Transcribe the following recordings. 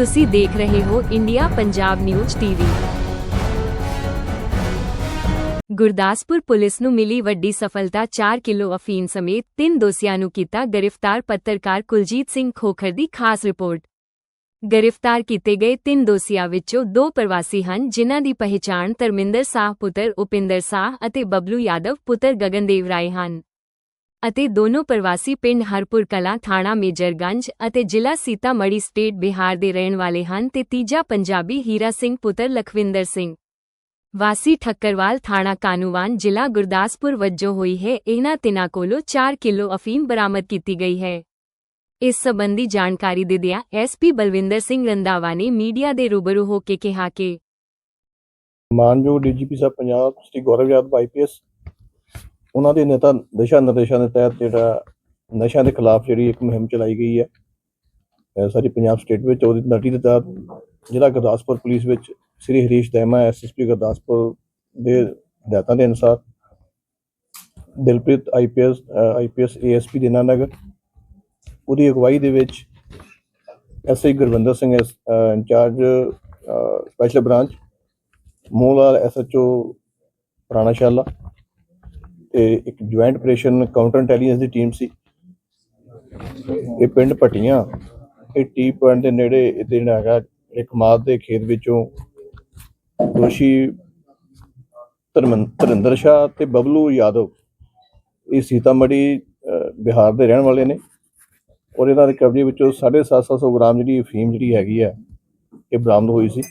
ਤੁਸੀਂ ਦੇਖ ਰਹੇ ਹੋ India Punjab news TV. Gurdaspur police ਨੂੰ ਮਿਲੀ ਵੱਡੀ ਸਫਲਤਾ 4 ਕਿਲੋ ਅਫੀਮ ਸਮੇਤ ਤਿੰਨ ਦੋਸ਼ੀਆਂ ਨੂੰ ਕੀਤਾ ਗ੍ਰਿਫਤਾਰ ਪੱਤਰਕਾਰ ਕੁਲਜੀਤ ਸਿੰਘ ਖੋਖਰ ਦੀ ਖਾਸ ਰਿਪੋਰਟ। ਗ੍ਰਿਫਤਾਰ ਕੀਤੇ ਗਏ ਤਿੰਨ ਦੋਸ਼ੀਆਂ ਵਿੱਚੋਂ ਦੋ ਪ੍ਰਵਾਸੀ ਹਨ, ਜਿਨ੍ਹਾਂ ਦੀ ਪਹਿਚਾਣ ਧਰਮਿੰਦਰ ਸਾਹ, ਪੁੱਤਰ ਉਪਿੰਦਰ ਸਾਹ ਅਤੇ ਬਬਲੂ ਯਾਦਵ, ਪੁੱਤਰ ਗਗਨਦੇਵ ਰਾਏ ਹਨ। ਅਤੇ ਦੋਨੋਂ ਪ੍ਰਵਾਸੀ ਪਿੰਡ ਹਰਪੁਰ ਕਲਾਂ ਥਾਣਾ ਮੇਜਰਗੰਜ ਅਤੇ ਜ਼ਿਲ੍ਹਾ ਸੀਤਾਮੜੀ ਸਟੇਟ ਬਿਹਾਰ ਦੇ ਰਹਿਣ ਵਾਲੇ ਹਨ ਤੇ ਤੀਜਾ ਪੰਜਾਬੀ ਹੀਰਾ ਸਿੰਘ ਪੁੱਤਰ ਲਖਵਿੰਦਰ ਸਿੰਘ। ਵਾਸੀ ਠੱਕਰਵਾਲ ਥਾਣਾ ਕਾਨੂੰਵਾਨ ਜ਼ਿਲ੍ਹਾ ਗੁਰਦਾਸਪੁਰ ਵਜੋਂ ਹੋਈ ਹੈ। ਇਹਨਾਂ ਤਿੰਨਾਂ ਕੋਲੋਂ 4 ਕਿਲੋ ਅਫੀਮ ਬਰਾਮਦ ਕੀਤੀ ਗਈ ਹੈ। ਇਸ ਸੰਬੰਧੀ ਜਾਣਕਾਰੀ ਦਿੰਦਿਆਂ ਐਸਪੀ ਬਲਵਿੰਦਰ ਸਿੰਘ ਰੰਦਾਵਾ ਨੇ ਮੀਡੀਆ ਦੇ ਰੂਬਰੂ ਹੋ ਕੇ ਕਿਹਾ ਕਿ ਮਾਨਯੋਗ ਡੀਜੀਪੀ ਸਾਹਿਬ, ਪੰਜਾਬ ਸ੍ਰੀ ਗੌਰਵ ਯਾਦਵ ਆਈਪੀਐਸ ਉਹਨਾਂ ਦੇ ਨੇਤਾ ਦਿਸ਼ਾ ਨਿਰਦੇਸ਼ਾਂ ਦੇ ਤਹਿਤ ਜਿਹੜਾ ਨਸ਼ਿਆਂ ਦੇ ਖਿਲਾਫ ਜਿਹੜੀ ਇੱਕ ਮੁਹਿੰਮ ਚਲਾਈ ਗਈ ਹੈ ਸਾਰੀ ਪੰਜਾਬ ਸਟੇਟ ਵਿੱਚ, ਉਹਦੀ ਨਟੀ ਦੇ ਤਹਿਤ ਜ਼ਿਲ੍ਹਾ ਗੁਰਦਾਸਪੁਰ ਪੁਲਿਸ ਵਿੱਚ ਸ੍ਰੀ ਹਰੀਸ਼ ਦੈਮਾ ਐਸਐਸਪੀ ਗੁਰਦਾਸਪੁਰ ਦੇ ਹਦਾਇਤਾਂ ਦੇ ਅਨੁਸਾਰ Dilpreet IPS IPS ASP Dinanagar ਉਹਦੀ ਅਗਵਾਈ ਦੇ ਵਿੱਚ SI Gurvinder Singh incharge special branch ਮੋਲਾਲ SHO Purana Shala ਤੇ ਇੱਕ ਜੁਆਇੰਟ ਆਪਰੇਸ਼ਨ ਕਾਊਂਟਰ ਇੰਟੈਲੀਜੈਂਸ ਦੀ ਟੀਮ ਸੀ। ਇਹ ਪਿੰਡ ਪਟੀਆਂ ਇਹ ਟੀ ਪੁਆਇੰਟ ਦੇ ਨੇੜੇ ਇਹਦੇ ਜਿਹੜਾ ਹੈਗਾ, ਇੱਕ ਮਾਦ ਦੇ ਖੇਤ ਵਿੱਚੋਂ ਦੋਸ਼ੀ ਧਰਮਨ ਧਰਿੰਦਰ ਸ਼ਾਹ ਤੇ ਬਬਲੂ ਯਾਦਵ, ਇਹ ਸੀਤਾਮੜੀ ਬਿਹਾਰ ਦੇ ਰਹਿਣ ਵਾਲੇ ਨੇ। ਔਰ ਇਹਨਾਂ ਦੇ ਕਬਜ਼ੇ ਵਿੱਚੋਂ 750 ਗ੍ਰਾਮ ਜਿਹੜੀ ਅਫੀਮ ਜਿਹੜੀ ਹੈਗੀ ਹੈ ਇਹ ਬਰਾਮਦ ਹੋਈ ਸੀ।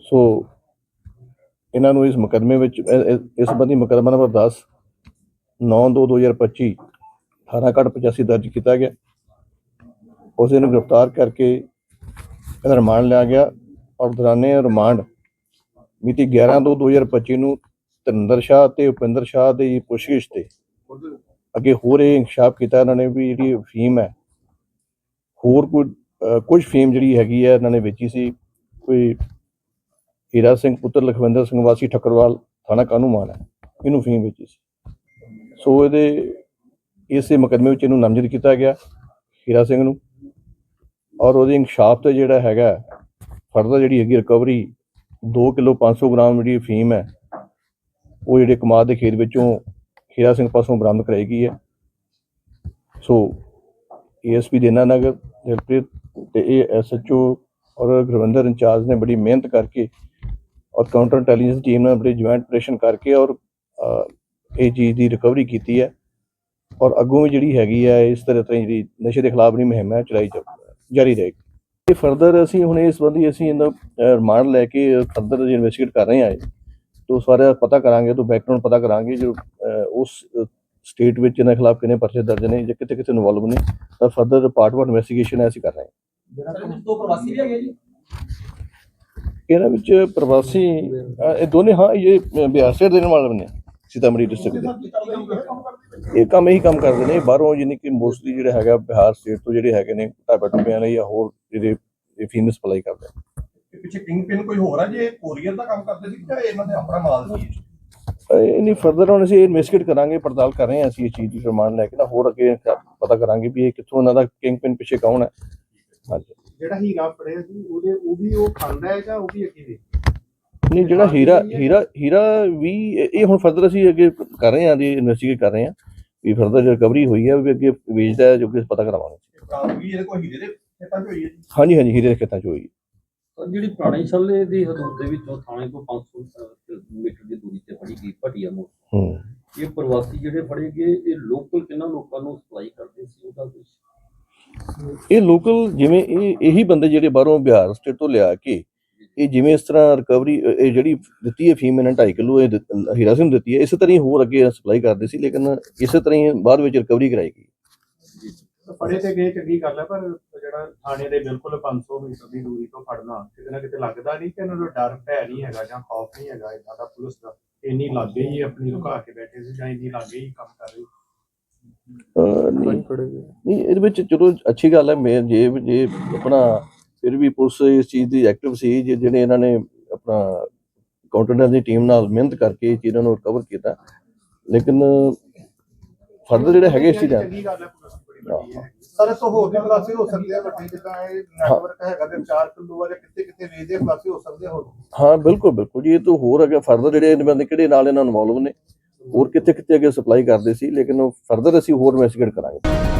ਸੋ ਇਹਨਾਂ ਨੂੰ ਇਸ ਮੁਕਦਮੇ ਵਿੱਚ ਇਸ ਸੰਬੰਧੀ ਮੁਕਦਮਾ ਨੰਬਰ 10 9/2/2025 18 ਕੱਟ 85 ਦਰਜ ਕੀਤਾ ਗਿਆ। ਉਸ ਨੂੰ ਗ੍ਰਿਫਤਾਰ ਕਰਕੇ ਇਹਦਾ ਰਿਮਾਂਡ ਲਿਆ ਗਿਆ ਔਰ ਦੌਰਾਨੇ ਰਿਮਾਂਡ ਮਿਤੀ 11/2/2025 ਨੂੰ ਤਰਿੰਦਰ ਸ਼ਾਹ ਤੇ ਉਪਿੰਦਰ ਸ਼ਾਹ ਦੀ ਪੁੱਛਗਿੱਛ ਤੇ ਅੱਗੇ ਹੋਰ ਇਹ ਇਨਕਸ਼ਾਫ ਕੀਤਾ। ਇਹਨਾਂ ਨੇ ਵੀ ਜਿਹੜੀ ਫੀਮ ਹੈ, ਹੋਰ ਕੋਈ ਕੁਝ ਫੀਮ ਜਿਹੜੀ ਹੈਗੀ ਹੈ ਇਹਨਾਂ ਨੇ ਵੇਚੀ ਸੀ, ਕੋਈ ਹੀਰਾ ਸਿੰਘ, ਪੁੱਤਰ ਲਖਵਿੰਦਰ ਸਿੰਘ ਵਾਸੀ ਠੱਕਰਵਾਲ ਥਾਣਾ ਕਾਨੂੰਮਾਨ ਹੈ। ਇਹਨੂੰ ਫੀਮ ਵੇਚੀ ਸੀ। ਸੋ ਇਹਦੇ, ਇਸੇ ਮੁਕੱਦਮੇ ਵਿੱਚ ਇਹਨੂੰ ਨਾਮਜ਼ਦ ਕੀਤਾ ਗਿਆ ਹੀਰਾ ਸਿੰਘ ਨੂੰ। ਔਰ ਉਹਦੀ ਇਨਕਸ਼ਾਫ ਤੇ ਜਿਹੜਾ ਹੈਗਾ ਫਰਦਰ ਜਿਹੜੀ ਹੈਗੀ ਰਿਕਵਰੀ 2 ਕਿਲੋ 500 ਗ੍ਰਾਮ ਜਿਹੜੀ ਫੀਮ ਹੈ, ਉਹ ਜਿਹੜੇ ਕਮਾਦ ਦੇ ਖੇਤ ਵਿੱਚੋਂ ਹੀਰਾ ਸਿੰਘ ਪਾਸੋਂ ਬਰਾਮਦ ਕਰਾਈ ਗਈ ਹੈ। ਸੋ ਏਐਸਪੀ ਦੇਨਾ ਨਗਰ ਦਿਲਪ੍ਰੀਤ ਤੇ ਇਹ ਐਸਐਚਓ ਔਰ ਗੁਰਵਿੰਦਰ ਇੰਚਾਰਜ ਨੇ ਬੜੀ ਮਿਹਨਤ ਕਰਕੇ ਔਰ ਕਾਊਂਟਰ ਇੰਟੈਲੀਜੈਂਸ ਟੀਮ ਨੇ ਬੜੀ ਜੁਆਇੰਟ ਆਪਰੇਸ਼ਨ ਕਰਕੇ ਔਰ ਇਹ ਚੀਜ਼ ਦੀ ਰਿਕਵਰੀ ਕੀਤੀ ਹੈ। ਔਰ ਅੱਗੋਂ ਵੀ ਜਿਹੜੀ ਹੈਗੀ ਹੈ, ਇਸ ਤਰ੍ਹਾਂ ਤਰ੍ਹਾਂ ਜਿਹੜੀ ਨਸ਼ੇ ਦੇ ਖਿਲਾਫ ਜਿਹੜੀ ਮੁਹਿੰਮ ਹੈ, ਚਲਾਈ ਜਾਰੀ ਰਹੇਗੀ। ਇਹ ਫਰਦਰ ਅਸੀਂ ਹੁਣ ਇਸ ਸੰਬੰਧੀ ਅਸੀਂ ਇਹਦਾ ਰਿਮਾਂਡ ਲੈ ਕੇ ਫਰਦਰ ਇਨਵੈਸਟੀਗੇਟ ਕਰ ਰਹੇ ਹਾਂ ਇਹ ਤੋਂ ਪਤਾ ਕਰਾਂਗੇ ਤੋਂ ਬੈਕਗ੍ਰਾਉਂਡ ਪਤਾ ਕਰਾਂਗੇ, ਜੋ ਉਸ ਸਟੇਟ ਵਿੱਚ ਇਹਨਾਂ ਖਿਲਾਫ ਕਿੰਨੇ ਪਰਚੇ ਦਰਜ ਨੇ ਜਾਂ ਕਿਤੇ ਕਿਤੇ ਇਨਵੋਲਵ ਨੇ, ਤਾਂ ਫਰਦਰ ਪਾਰਟ 1 ਇਨਵੈਸਟੀਗੇਸ਼ਨ ਅਸੀਂ ਕਰ ਰਹੇ ਹਾਂ। ਸਰ ਦੋ ਪ੍ਰਵਾਸੀ ਵੀ ਹੈਗੇ ਜੀ? ਇਹਨਾਂ ਵਿੱਚ ਪ੍ਰਵਾਸੀ ਇਹ ਦੋਨੇ ਹਾਂ ਇਹ ਬਿਹਾਰ ਸਟੇਟ ਦੇ ਰਹਿਣ ਵਾਲੇ ਨੇ ਸੀਤਾਮੜੀ ਡਿਸਟ੍ਰਿਕਟ ਦੇ ਇਹ ਕੰਮ ਇਹੀ ਕੰਮ ਕਰਦੇ ਨੇ ਬਾਹਰੋਂ ਯਾਨੀ ਕਿ ਮੋਸਟਲੀ ਜਿਹੜਾ ਹੈਗਾ ਬਿਹਾਰ ਸਟੇਟ ਤੋਂ ਜਿਹੜੇ ਹੈਗੇ ਨੇ ਢਾਬਾ ਟੁੱਬਿਆਂ ਲਈ ਜਾਂ ਹੋਰ ਜਿਹੜੇ ਫੀਮਸ ਸਪਲਾਈ ਕਰਦੇ ਆ। ਇਹ ਪਿੱਛੇ ਕਿੰਗ ਪਿਨ ਕੋਈ ਹੋਰ ਆ ਜੇ ਕੋਰੀਅਰ ਦਾ ਕੰਮ ਕਰਦੇ ਸੀ ਜਾਂ ਇਹਨਾਂ ਦੇ ਆਪਣਾ ਮਾਲ ਸੀ ਇਹ? ਅ, ਇਹ ਨਹੀਂ ਫਰਦਰ ਹੁਣ ਅਸੀਂ ਇਨਵੈਸਟੀਗੇਟ ਕਰਾਂਗੇ ਪੜਤਾਲ ਕਰ ਰਹੇ ਹਾਂ ਅਸੀਂ ਇਸ ਚੀਜ਼ ਦੀ ਰਿਮਾਂਡ ਲੈ ਕੇ ਨਾ ਹੋਰ ਅੱਗੇ ਪਤਾ ਕਰਾਂਗੇ ਵੀ ਇਹ ਕਿੱਥੋਂ ਇਹਨਾਂ ਦਾ ਕਿੰਗ ਪਿਨ ਪਿੱਛੇ ਕੌਣ ਹੈ ਹਾਂਜੀ। ਜਿਹੜਾ ਹੀਰਾ ਫੜਿਆ ਸੀ ਉਹਦੇ ਉਹ ਵੀ ਉਹ ਖਾਂਦਾ ਹੈ ਜਾਂ ਉਹ ਵੀ ਅੱਗੇ ਦੇ ਨਹੀਂ ਜਿਹੜਾ ਹੀਰਾ ਹੀਰਾ ਹੀਰਾ ਵੀ ਇਹ ਹੁਣ ਫਰਦਰ ਅਸੀਂ ਅੱਗੇ ਕਰ ਰਹੇ ਹਾਂ ਦੀ ਇਨਵੈਸਟੀਗੇਟ ਕਰ ਰਹੇ ਹਾਂ ਵੀ ਫਰਦਰ ਰਿਕਵਰੀ ਹੋਈ ਹੈ ਵੀ ਅੱਗੇ ਵੇਚਦਾ ਹੈ ਜੋ ਕਿ ਪਤਾ ਕਰਾਵਾਂਗੇ। ਬਰਾਮਦਗੀ ਇਹਦੇ ਕੋਲ ਹੀਰੇ ਦੇ ਖੇਤਾਂ 'ਚ ਹੋਈ ਹੈ ਜੀ? ਹਾਂਜੀ ਹਾਂਜੀ ਹੀਰੇ ਦੇ ਖੇਤਾਂ ਚ ਹੋਈ ਪਰ ਜਿਹੜੀ ਪੁਰਾਣੀ ਛੱਲੇ ਦੀ ਹਦੂਦ ਦੇ ਵਿੱਚੋਂ ਥਾਣੇ ਤੋਂ 500 ਮੀਟਰ ਦੀ ਦੂਰੀ ਤੇ ਫੜੀ ਗਈ ਭਟੀਆ ਮੋੜ ਹੂੰ। ਇਹ ਪ੍ਰਵਾਸੀ ਜਿਹੜੇ ਫੜੇ ਗਏ ਇਹ ਲੋਕਲ ਕਿੰਨਾ ਲੋਕਾਂ ਨੂੰ ਸਪਲਾਈ ਕਰਦੇ ਸੀ ਉਹਦਾ ਕੁਝ ਇਹ ਲੋਕਲ ਜਿਵੇਂ ਇਹ, ਇਹੀ ਬੰਦੇ ਜਿਹੜੇ ਬਾਹਰੋਂ ਬਿਹਾਰ ਸਟੇਟ ਤੋਂ ਲਿਆ ਕੇ, ਇਹ ਜਿਵੇਂ ਇਸ ਤਰ੍ਹਾਂ ਰਿਕਵਰੀ ਇਹ ਜਿਹੜੀ ਦਿੱਤੀ ਹੈ ਫੀਮ ਇਹਨਾਂ 2.5 ਕਿਲੋ, ਇਹ ਦਿੱਤ- ਹੀਰਾ ਸਿੰਘ ਨੂੰ ਦਿੱਤੀ ਹੈ, ਇਸੇ ਤਰ੍ਹਾਂ ਹੀ ਹੋਰ ਅੱਗੇ ਸਪਲਾਈ ਕਰਦੇ ਸੀ, ਲੇਕਿਨ ਇਸੇ ਤਰ੍ਹਾਂ ਹੀ ਬਾਅਦ ਵਿੱਚ ਰਿਕਵਰੀ ਕਰਾਈ ਗਈ। ਫੜੇ ਤੇ ਗਏ, ਚੰਗੀ ਗੱਲ ਹੈ, ਪਰ ਜਿਹੜਾ ਥਾਣੇ ਦੇ ਬਿਲਕੁਲ 500 ਮੀਟਰ ਦੀ ਦੂਰੀ ਤੋਂ ਫੜਨਾ, ਕਿਤੇ ਨਾ ਕਿਤੇ ਲੱਗਦਾ ਨਹੀਂ ਕਿ ਇਹਨਾਂ ਨੂੰ ਡਰ ਭੈ ਨਹੀਂ ਹੈਗਾ ਜਾਂ ਖੌਫ ਨਹੀਂ ਹੈਗਾ, ਇਹਨਾਂ ਦਾ ਪੁਲਿਸ ਦਾ ਇੰਨੀ ਲਾਗੇ ਹੀ ਆਪਣੀ ਲੁਕਾ ਕੇ ਬੈਠੇ ਸੀ ਜਾਂ ਇੰਨੀ ਲਾਗੇ ਹੀ ਕੰਮ ਕਰ ਰਹੀ। ਅਹ ਨਹੀਂ। ਇਹਦੇ ਵਿੱਚ ਚਲੋ ਅੱਛੀ ਗੱਲ ਹੈ ਮੈਂ ਜੇ ਜੇ ਆਪਣਾ ਫਿਰ ਵੀ ਪੁਲਿਸ ਇਸ ਚੀਜ਼ ਦੀ ਐਕਟਿਵ ਸੀ ਜੇ ਜਿਹੜੇ ਇਹਨਾਂ ਨੇ ਆਪਣਾ ਕਾਉਂਟਰਨੈਂਸ ਦੀ ਟੀਮ ਨਾਲ ਮਿਹਨਤ ਕਰਕੇ ਇਹ ਚੀਜ਼ਾਂ ਨੂੰ ਰਿਕਵਰ ਕੀਤਾ ਲੇਕਿਨ ਫਰਦਰ ਜਿਹੜੇ ਹੈਗੇ ਇਸ ਚੀਜ਼ ਸਰ ਤੋਂ ਹੋਰ ਵੀ ਖਲਾਸੇ ਹੋ ਸਕਦੇ ਆ ਵੱਡੇ ਜਿੱਦਾਂ ਇਹ ਨੈਟਵਰਕ ਹੈਗਾ ਤੇ 4 ਕਿਲੋ ਵਾਲੇ ਕਿੱਥੇ ਕਿੱਥੇ ਵੇਚਦੇ ਖਲਾਸੇ ਹੋ ਸਕਦੇ ਹੋਰ? ਹਾਂ ਬਿਲਕੁਲ ਬਿਲਕੁਲ ਇਹ ਹੋਰ ਕਿੱਥੇ ਕਿੱਥੇ ਅੱਗੇ ਸਪਲਾਈ ਕਰਦੇ ਸੀ ਲੇਕਿਨ ਉਹ ਫਰਦਰ ਅਸੀਂ ਹੋਰ ਇਨਵੈਸਟੀਗੇਟ ਕਰਾਂਗੇ।